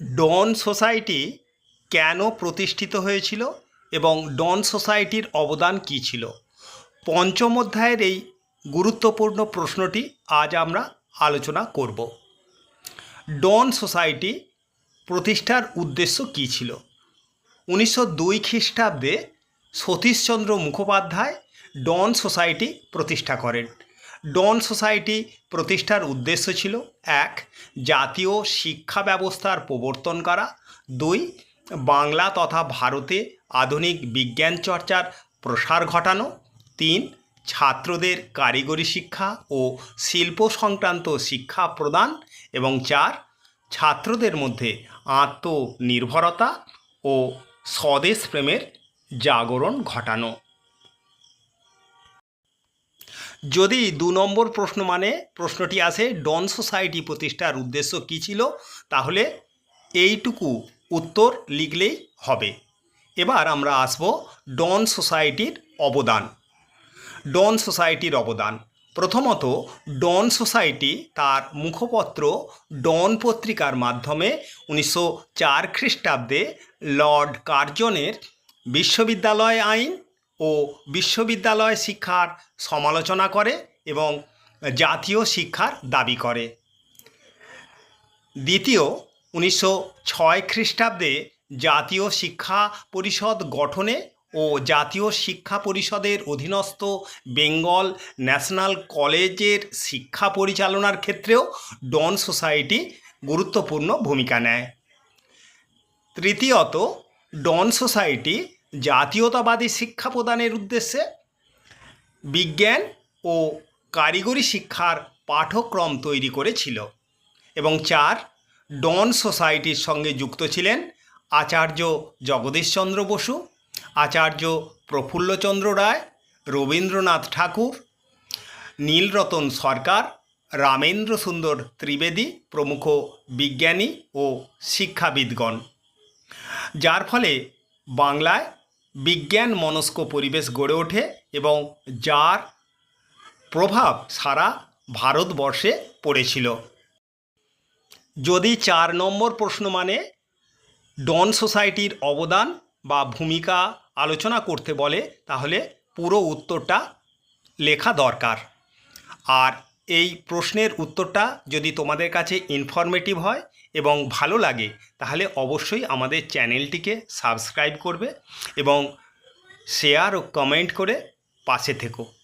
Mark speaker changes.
Speaker 1: ডন society কেন প্রতিষ্ঠিত হয়েছিল এবং ডন সোসাইটির অবদান কী ছিল? পঞ্চম অধ্যায়ের এই গুরুত্বপূর্ণ প্রশ্নটি আজ আমরা আলোচনা করব। ডন সোসাইটি প্রতিষ্ঠার উদ্দেশ্য কী ছিল? উনিশশো দুই খ্রিস্টাব্দে সতীশচন্দ্র মুখোপাধ্যায় ডন সোসাইটি প্রতিষ্ঠা করেন। ডন সোসাইটি প্রতিষ্ঠার উদ্দেশ্য ছিল, এক, জাতীয় শিক্ষা ব্যবস্থার প্রবর্তন করা, দুই, বাংলা তথা ভারতে আধুনিক বিজ্ঞান চর্চার প্রসার ঘটানো, তিন, ছাত্রদের কারিগরি শিক্ষা ও শিল্প সংক্রান্ত শিক্ষা প্রদান, এবং চার, ছাত্রদের মধ্যে আত্মনির্ভরতা ও স্বদেশ প্রেমের জাগরণ ঘটানো। যদি দু নম্বর প্রশ্ন মানে প্রশ্নটি আসে, ডন সোসাইটি প্রতিষ্ঠার উদ্দেশ্য কী ছিল? তাহলে এইটুকু উত্তর লিখলেই হবে। এবার আমরা আসব ডন সোসাইটির অবদান। ডন সোসাইটির অবদান। প্রথমত, ডন সোসাইটি তার মুখপত্র ডন পত্রিকার মাধ্যমে উনিশশো চার খ্রিস্টাব্দে লর্ড কার্জনের বিশ্ববিদ্যালয় আইন ও বিশ্ববিদ্যালয় শিক্ষার সমালোচনা করে এবং জাতীয় শিক্ষার দাবি করে। দ্বিতীয়, উনিশশো ছয় খ্রিস্টাব্দে জাতীয় শিক্ষা পরিষদ গঠনে ও জাতীয় শিক্ষা পরিষদের অধীনস্থ বেঙ্গল ন্যাশনাল কলেজের শিক্ষা পরিচালনার ক্ষেত্রেও ডন সোসাইটি গুরুত্বপূর্ণ ভূমিকা নেয়। তৃতীয়ত, ডন সোসাইটি জাতীয়তাবাদী শিক্ষা প্রদানের উদ্দেশ্যে বিজ্ঞান ও কারিগরি শিক্ষার পাঠ্যক্রম তৈরি করেছিল এবং চার ডন সোসাইটির সঙ্গে যুক্ত ছিলেন আচার্য জগদীশচন্দ্র বসু, আচার্য প্রফুল্লচন্দ্র রায়, রবীন্দ্রনাথ ঠাকুর, নীলরতন সরকার, রামেন্দ্র সুন্দর ত্রিবেদী প্রমুখ বিজ্ঞানী ও শিক্ষাবিদগণ। যার ফলে বাংলায় বিজ্ঞান মনস্ক পরিবেশ গড়ে ওঠে এবং যার প্রভাব সারা ভারতবর্ষে পড়েছিল। যদি চার নম্বর প্রশ্ন মানে ডন সোসাইটির অবদান বা ভূমিকা আলোচনা করতে বলে, তাহলে পুরো উত্তরটা লেখা দরকার। আর এই প্রশ্নের উত্তরটা যদি তোমাদের কাছে ইনফরমেটিভ হয় এবং ভালো লাগে, তাহলে অবশ্যই আমাদের চ্যানেলটিকে সাবস্ক্রাইব করবে এবং শেয়ার ও কমেন্ট করে পাশে থেকো।